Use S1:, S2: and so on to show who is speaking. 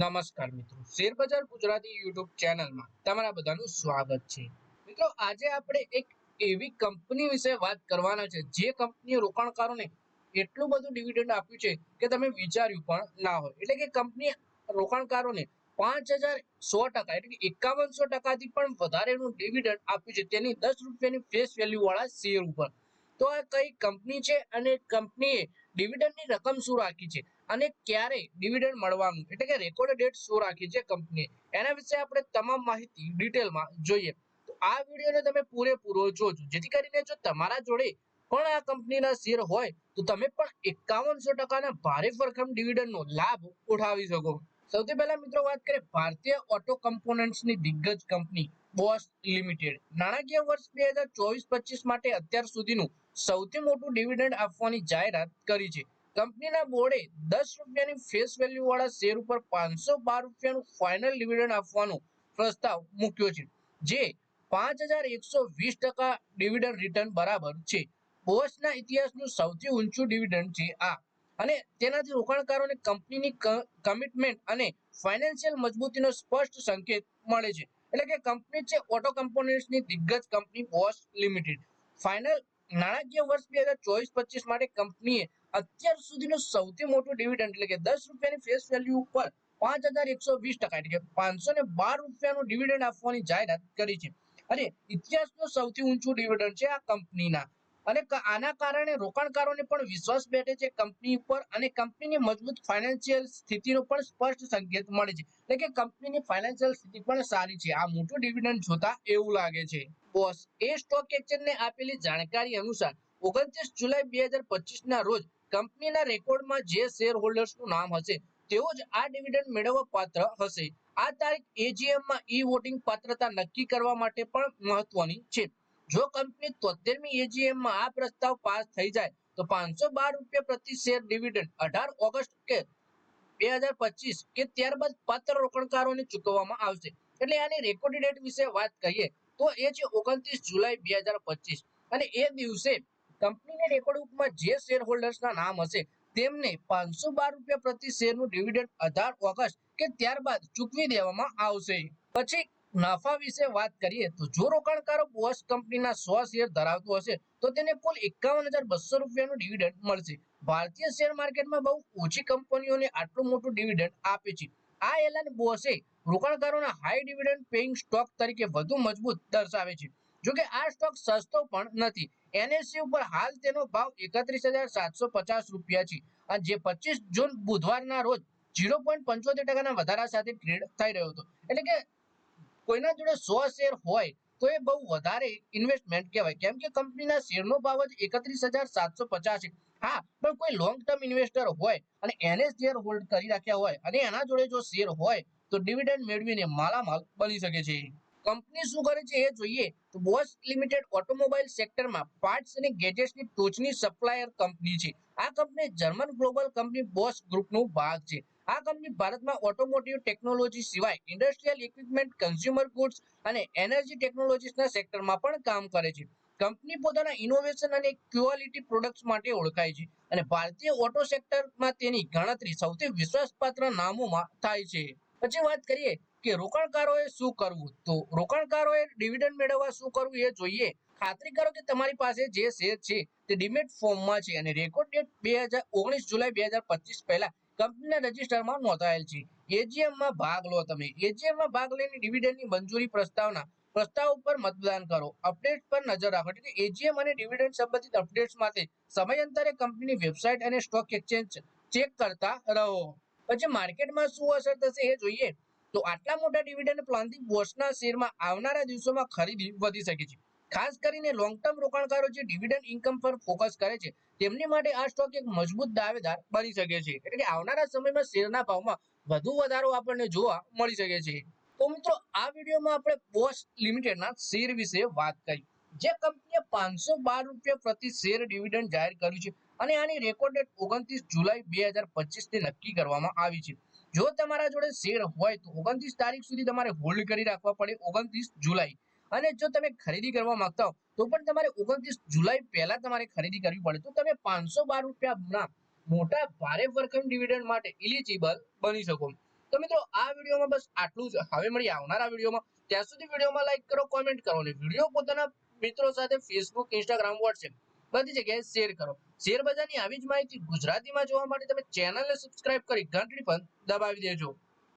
S1: નમસ્કાર મિત્રો. શેરબજાર ગુજરાતી યુટ્યુબ ચેનલમાં તમારા બધાનું સ્વાગત છે. મિત્રો, આજે આપણે એક એવી કંપની વિશે વાત કરવાના છે, જે કંપનીએ રોકાણકારોને એટલું બધું ડિવિડન્ડ આપ્યું છે કે તમે વિચાર્યું પણ ના હોય. એટલે કે કંપની રોકાણકારોને પાંચ હજાર સો ટકા એટલે કે એકાવનસો ટકાથી પણ વધારેનું ડિવિડન્ડ આપ્યું છે, તેની દસ રૂપિયાની ફેસ વેલ્યુ વાળા શેર ઉપર. તો આ કઈ કંપની છે અને કંપનીએ ડિવિડન્ડની રકમ શું રાખી છે? અને ક્યારે ડિવિડન્ડ મળવાનું? એટલે કે રેકોર્ડ ડેટ શું રાખી છે કંપનીએ એના વિશે આપણે તમામ માહિતી ડિટેલમાં જોઈએ. તો આ વિડીયોને તમે પૂરેપૂરો જોજો. જેથી કરીને જો તમારા જોડે પણ આ કંપનીના શેર હોય, તો તમે પણ એકાવનસો ટકાના ભારે ભરખમ ડિવિડન્ડનો લાભ ઉઠાવી શકો. સૌથી પહેલા મિત્રો વાત કરીએ ભારતીય ઓટો કમ્પોનન્ટ્સની દિગ્ગજ કંપની બોસ લિમિટેડ. નાણાકીય વર્ષ બે હજાર ચોવીસ પચીસ માટે અત્યાર સુધીનું સૌથી મોટું ડિવિડન્ડ આપવાની જાહેરાત કરી છે. કંપનીના બોર્ડે દસ રૂપિયાની ફેસ વેલ્યુ વાળા શેર ઉપર પાંચસો બાર રૂપિયાનું ફાઇનલ ડિવિડન્ડ આપવાનો પ્રસ્તાવ મૂક્યો છે. જે પાંચ હજાર એકસો વીસ ટકા ડિવિડન્ડ રિટર્ન બરાબર છે. બોસના ઇતિહાસનું સૌથી ઊંચું ડિવિડન્ડ છે આ. અને તેનાથી રોકાણકારોને કંપનીની કમિટમેન્ટ અને ફાઇનાન્શિયલ મજબૂતીનો સ્પષ્ટ સંકેત મળે છે. એટલે કે કંપની છે ઓટો કમ્પોનન્ટ્સની દિગ્ગજ કંપની બોસ લિમિટેડ. ફાઇનલ નાણાકીય વર્ષ બે હજાર ચોવીસ પચીસ માટે કંપનીએ અત્યાર સુધીનું સૌથી મોટું ડિવિડન્ડ એટલે કે દસ રૂપિયાની ફેસ વેલ્યુ ઉપર પાંચ હજાર એકસો વીસ ટકા એટલે કે પાંચસો ને બાર રૂપિયાનું ડિવિડન્ડ આપવાની જાહેરાત કરી છે. અને ઇતિહાસનું સૌથી ઊંચું ડિવિડન્ડ છે આ કંપનીના. અને આના કારણે રોકાણકારોને પણ વિશ્વાસ બેઠે છે કંપની ઉપર અને કંપનીની મજબૂત ફાઇનાન્શિયલ સ્થિતિનો પણ સ્પષ્ટ સંકેત મળે છે. એટલે કે કંપનીની ફાઇનાન્શિયલ સ્થિતિ પણ સારી છે. આ મોટું ડિવિડન્ડ જોતા એવું લાગે છે. બોસ, એ સ્ટોક એક્સચેન્જને આપેલી જાણકારી અનુસાર ઓગણત્રીસ જુલાઈ બે હજાર પચીસ ના રોજ કંપનીના રેકોર્ડમાં જે શેર હોલ્ડર્સનું નામ હશે, તેઓ જ આ ડિવિડન્ડ મેળવવા પાત્ર હશે. આ તારીખ એજીએમમાં ઈ વોટિંગ પાત્રતા નક્કી કરવા માટે પણ મહત્વની છે. જો કંપની તોતેરમી એજીએમમાં આ પ્રસ્તાવ પાસ થઈ જાય, તો પાંચસો બાર રૂપિયા પ્રતિ શેર ડિવિડન્ડ અઢાર ઓગસ્ટ કે બે હજાર પચીસ કે ત્યારબાદ પાત્ર રોકાણકારોને ચૂકવવામાં આવશે. એટલે આની રેકોર્ડ ડેટ વિશે વાત કરીએ, તો એ છે ઓગણત્રીસ જુલાઈ બે હજાર પચીસ. અને એ દિવસે કંપનીની રેકોર્ડ બુકમાં જે શેર હોલ્ડર્સના નામ હશે, તેમને પાંચસો બાર રૂપિયા પ્રતિ શેરનું ડિવિડન્ડ અઢાર ઓગસ્ટ કે ત્યારબાદ ચૂકવી દેવામાં આવશે. પછી નફા વિશે વાત કરીએ, તો જો રોકાણકારો બોસ કંપનીના સો શેર ધરાવતો હશે, તો તેને કુલ એકાવન હજાર બસો રૂપિયાનું ડિવિડન્ડ મળશે. ભારતીય શેર માર્કેટમાં બહુ ઓછી કંપનીઓને આટલું મોટું ડિવિડન્ડ આપે છે. આ એલાન બોસે રોકાણકારોના હાઈ ડિવિડન્ડ પેઇંગ સ્ટોક તરીકે વધુ મજબૂત દર્શાવે છે. જોકે આ સ્ટોક સસ્તો પણ નથી. એનએસસી ઉપર હાલ તેનો ભાવ એકત્રીસ રૂપિયા છે. અને જે પચીસ જૂન બુધવારના રોજ ઝીરો પોઈન્ટ વધારા સાથે ટ્રેડ થઈ રહ્યો હતો. એટલે કે કોઈના જોડે સો શેર હોય તો એ બહુ વધારે ઇન્વેસ્ટમેન્ટ કહેવાય. કેમ કે કંપનીના શેરનો ભાવ જ એકત્રીસ હજાર સાતસો પચાસ છે. હા, પણ કોઈ લોંગ ટર્મ ઇન્વેસ્ટર હોય અને એને શેર હોલ્ડ કરી રાખ્યા હોય અને એના જોડે જો શેર હોય તો ડિવિડન્ડ મેળવીને માલામાલ બની શકે છે. કંપની શું કરે છે એ જોઈએ તો બોસ લિમિટેડ ઓટોમોબાઈલ સેક્ટરમાં પાર્ટ્સ અને ગેજેટ્સની ટોચની સપ્લાયર કંપની છે. આ company German global company Bosch ગ્રુપનો ભાગ છે. આ કંપની ભારતમાં ઓટોમોટિવ ટેકનોલોજી સિવાય ઇન્ડસ્ટ્રીયલ ઇક્વિપમેન્ટ કન્ઝ્યુમર ગુડ્સ અને એનર્જી ટેકનોલોજીસના સેક્ટરમાં પણ કામ કરે છે. કંપની પોતાના ઇનોવેશન અને ક્વોલિટી પ્રોડક્ટ્સ માટે ઓળખાય છે અને ભારતીય ઓટો સેક્ટરમાં તેની ગણતરી સૌથી વિશ્વાસપાત્ર નામોમાં થાય છે. પછી વાત કરીએ કે રોકાણકારોએ શું કરવું? તો રોકાણકારોએ ડિવિડન્ડ મેળવવા શું કરવું એ જોઈએ. ખાતરી કરો કે તમારી પાસે જે શેર છે તે ડિમેટ ફોર્મમાં છે અને રેકોર્ડ ડેટ બે ઓગણીસ જુલાઈ બે હજાર પચીસ પહેલા કંપનીના રજિસ્ટરમાં નોંધાયેલ છે. એજીએમમાં ભાગ લો તમે. એજીએમમાં ભાગ લઈને ડિવિડન્ડની મંજૂરી પ્રસ્તાવના પ્રસ્તાવ ઉપર મતદાન કરો. અપડેટ પર નજર રાખો. એટલે કે એજીએમ અને ડિવિડન્ડ સંબંધિત અપડેટ્સ માટે સમયાંતરે કંપનીની વેબસાઇટ અને સ્ટોક એક્સચેન્જ ચેક કરતા રહો. પછી માર્કેટમાં શું અસર થશે એ જોઈએ. તો આટલા મોટા ડિવિડન્ડ પ્લાનથી બોસના શેરમાં આવનારા દિવસોમાં ખરીદી વધી શકે છે. ખાસ કરીને લોંગ ટર્મ રોકાણકારો જે ડિવિડન્ડ ઇન્કમ પર ફોકસ કરે છે, તેમની માટે આ સ્ટોક એક મજબૂત દાવેદાર બની શકે છે. એટલે કે આવનારા સમયમાં શેરના ભાવમાં વધુ વધારો આપણને જોવા મળી શકે છે. તો મિત્રો, આ વિડીયોમાં આપણે બોસ લિમિટેડના શેર વિશે વાત કરી. જે કંપનીએ પાંચસો બાર રૂપિયા પ્રતિ શેર ડિવિડન્ડ જાહેર કર્યું છે અને આની રેકોર્ડ ઓગણત્રીસ જુલાઈ બે હજાર પચીસથી નક્કી કરવામાં આવી છે. જો તમારા જોડે શેર હોય તો ઓગણત્રીસ તારીખ સુધી તમારે હોલ્ડ કરી રાખવા પડે ઓગણત્રીસ જુલાઈ. અને જો તમે ખરીદી કરવા માંગતા હો, તો પણ તમારે ઓગણત્રીસ જુલાઈ પહેલા તમારે ખરીદી કરવી પડે. તો તમે પાંચસો બાર રૂપિયાના મોટા ભારે વર્કમ ડિવિડન્ડ માટે ઇલિજિબલ બની શકો. તો મિત્રો, આ વિડીયોમાં બસ આટલું જ. હવે મળી આવનારા વિડીયોમાં. ત્યાં સુધી વિડીયોમાં લાઈક કરો કોમેન્ટ કરો અને વીડિયો પોતાના મિત્રો સાથે ફેસબુક ઇન્સ્ટાગ્રામ વોટ્સએપ બધી જગ્યાએ શેર કરો. શેર બજારની આવી જ માહિતી ગુજરાતીમાં જોવા માટે તમે ચેનલને સબસ્ક્રાઇબ કરી ઘંટડી પણ દબાવી દેજો.